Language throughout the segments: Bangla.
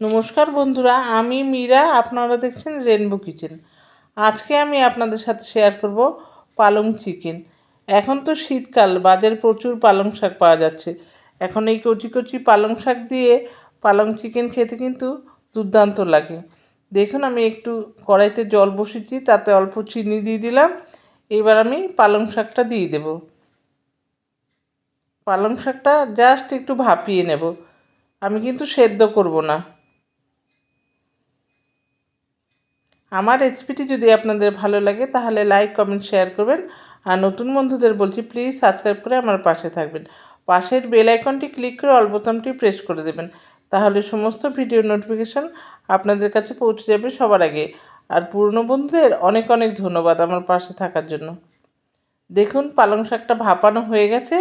নমস্কার বন্ধুরা, আমি মীরা, আপনারা দেখছেন রেনবো কিচেন আজকে আমি আপনাদের সাথে শেয়ার করব পালং চিকেন এখন তো শীতকাল, বাজারে প্রচুর পালং শাক পাওয়া যাচ্ছে। এখন এই কচি কচি পালং শাক দিয়ে পালং চিকেন খেতে কিন্তু দুর্দান্ত লাগে। দেখুন, আমি একটু কড়াইতে জল বসিয়েছি, তাতে অল্প চিনি দিয়ে দিলাম। এবার আমি পালং শাকটা দিয়ে দেব। পালং শাকটা জাস্ট একটু ভাপিয়ে নেব। আমি কিন্তু সেদ্ধ করব না। আমার রেসিপিটি যদি আপনাদের ভালো লাগে, তাহলে লাইক কমেন্ট শেয়ার করবেন। আর নতুন বন্ধুদের বলছি প্লিজ সাবস্ক্রাইব করে আমার পাশে থাকবেন। পাশের বেল আইকনটি ক্লিক করে অল বোতামটি প্রেস করে দেবেন। তাহলে সমস্ত ভিডিও নোটিফিকেশান আপনাদের কাছে পৌঁছে যাবে সবার আগে। আর পুরনো বন্ধুদের অনেক অনেক ধন্যবাদ আমার পাশে থাকার জন্য। দেখুন, পালং শাকটা ভাপানো হয়ে গেছে।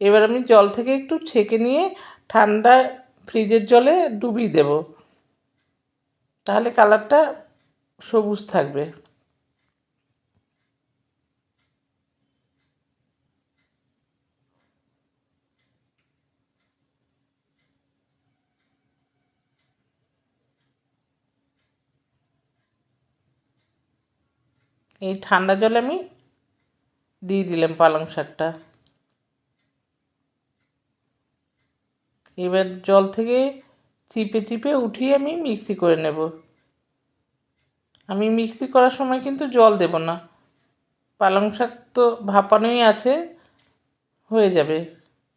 এবার আমি জল থেকে একটু ছেঁকে নিয়ে ঠান্ডা ফ্রিজের জলে ডুবিয়ে দেব। তাহলে কালারটা সবুজ থাকবে। এই ঠান্ডা জলে আমি দিয়ে দিলাম পালং শাকটা। এবার জল থেকে চিপে চিপে উঠিয়ে আমি মিক্সি করে নেব। আমি মিক্সি করার সময় কিন্তু জল দেব না। পালং শাক তো ভাপানোই আছে, হয়ে যাবে,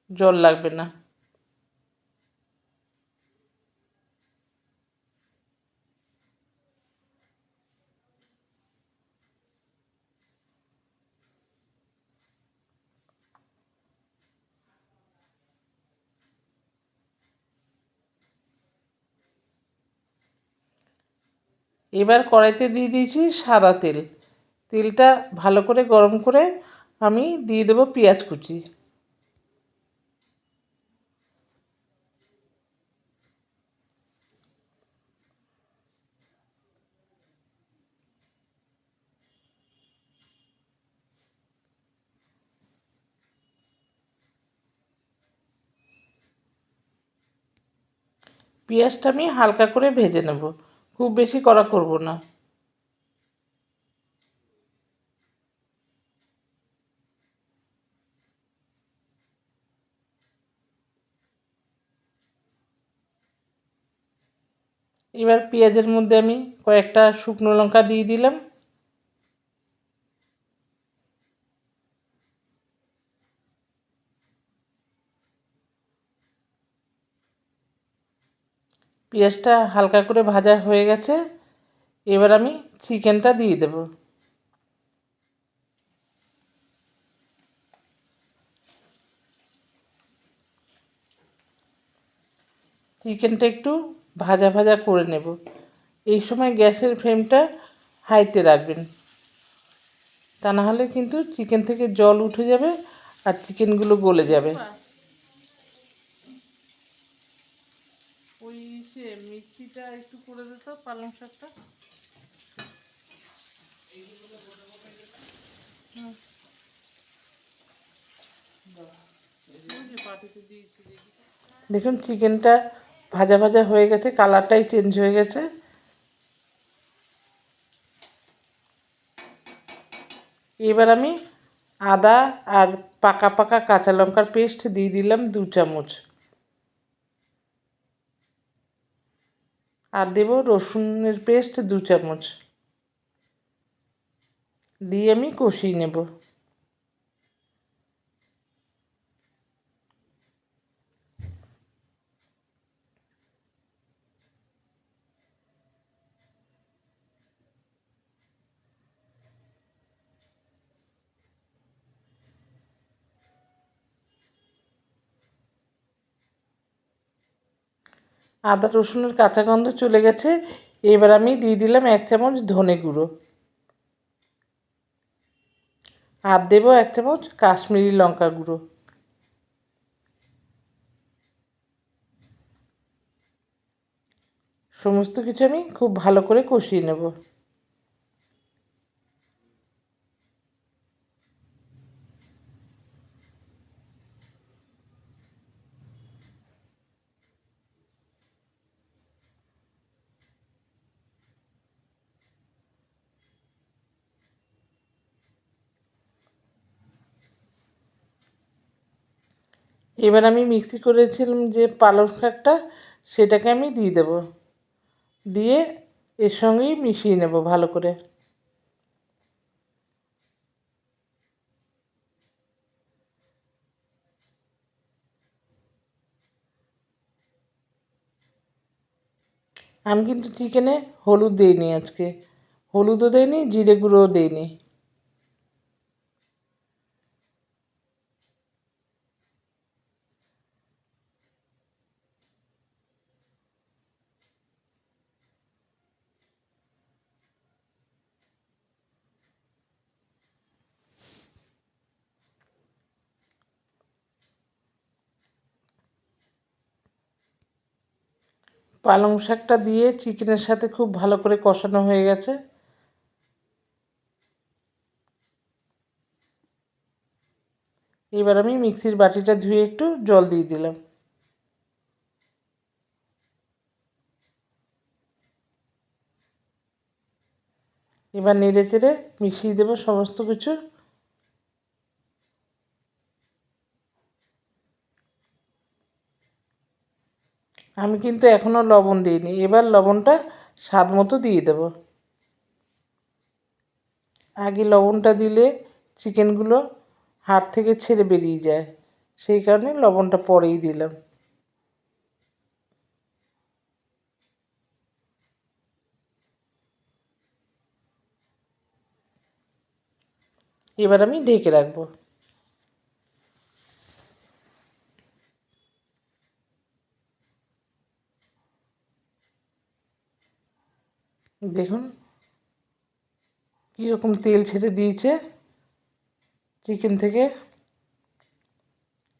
জল লাগবে না। এবার কড়াইতে দিয়ে দিয়েছি সাদা তেল। তেলটা ভালো করে গরম করে আমি দিয়ে দেবো পেঁয়াজ কুচি। পেঁয়াজটা আমি হালকা করে ভেজে নেব। খুব বেশি করা করব না। এবার পেঁয়াজের মধ্যে আমি কয়েকটা শুকনো লঙ্কা দিয়ে দিলাম। পেঁয়াজটা হালকা করে ভাজা হয়ে গেছে, এবার আমি চিকেনটা দিয়ে দেব। চিকেনটা একটু ভাজা ভাজা করে নেব। এই সময় গ্যাসের ফ্লেমটা হাইতে রাখবেন। তা না হলে কিন্তু চিকেন থেকে জল উঠে যাবে আর চিকেনগুলো গলে যাবে। মিক্সিটা একটু করে দিত, পালং শাকটা। দেখুন, চিকেনটা ভাজা ভাজা হয়ে গেছে, কালারটাই চেঞ্জ হয়ে গেছে। এবার আমি আদা আর পাকা পাকা কাঁচা লঙ্কার পেস্ট দিয়ে দিলাম দু চামচ। আর দেব রসুনের পেস্ট দু চামচ। দিয়ে আমি কষিয়ে নেব। আদা রসুনের কাঁচা গন্ধ চলে গেছে। এবার আমি দিয়ে দিলাম এক চামচ ধনে গুঁড়ো। আর দেবো এক চামচ কাশ্মীরি লঙ্কা গুঁড়ো। সমস্ত কিছু আমি খুব ভালো করে কষিয়ে নেব। এবার আমি মিক্সি করেছিলাম যে পালং শাকটা, সেটাকে আমি দিয়ে দেব। দিয়ে এর সঙ্গেই মিশিয়ে নেব ভালো করে। আমি কিন্তু চিকেনে হলুদ দিইনি আজকে। হলুদও দিইনি, জিরে গুঁড়োও দিইনি। পালং শাকটা দিয়ে চিকেনের সাথে খুব ভালো করে কষানো হয়ে গেছে। এবার আমি মিক্সির বাটিটা ধুয়ে একটু জল দিয়ে দিলাম। এবার নেড়ে চেড়ে মিশিয়ে দেবো সমস্ত কিছু। আমি কিন্তু এখনও লবণ দিইনি। এবার লবণটা স্বাদ মতো দিয়ে দেব। আগে লবণটা দিলে চিকেনগুলো হাত থেকে ছেড়ে বেরিয়ে যায়। সেই কারণে লবণটা পরেই দিলাম। এবার আমি ঢেকে রাখব। দেখুন, কীরকম তেল ছেড়ে দিয়েছে চিকেন থেকে।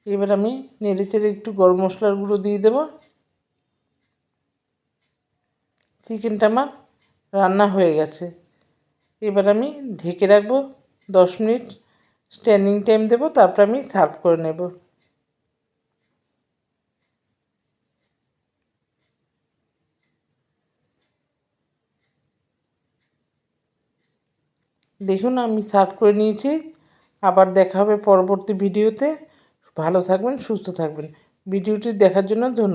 এবার আমি নেড়ে চেড়ে একটু গরম মশলার গুঁড়ো দিয়ে দেব। চিকেনটা আমার রান্না হয়ে গেছে। এবার আমি ঢেকে রাখব, দশ মিনিট স্ট্যান্ডিং টাইম দেবো, তারপর আমি সার্ভ করে নেব। দেখুন, আমি সার্ভ করে নিয়েছি। আবার দেখা হবে পরবর্তী ভিডিওতে। ভালো থাকবেন, সুস্থ থাকবেন। ভিডিওটি দেখার জন্য ধন্যবাদ।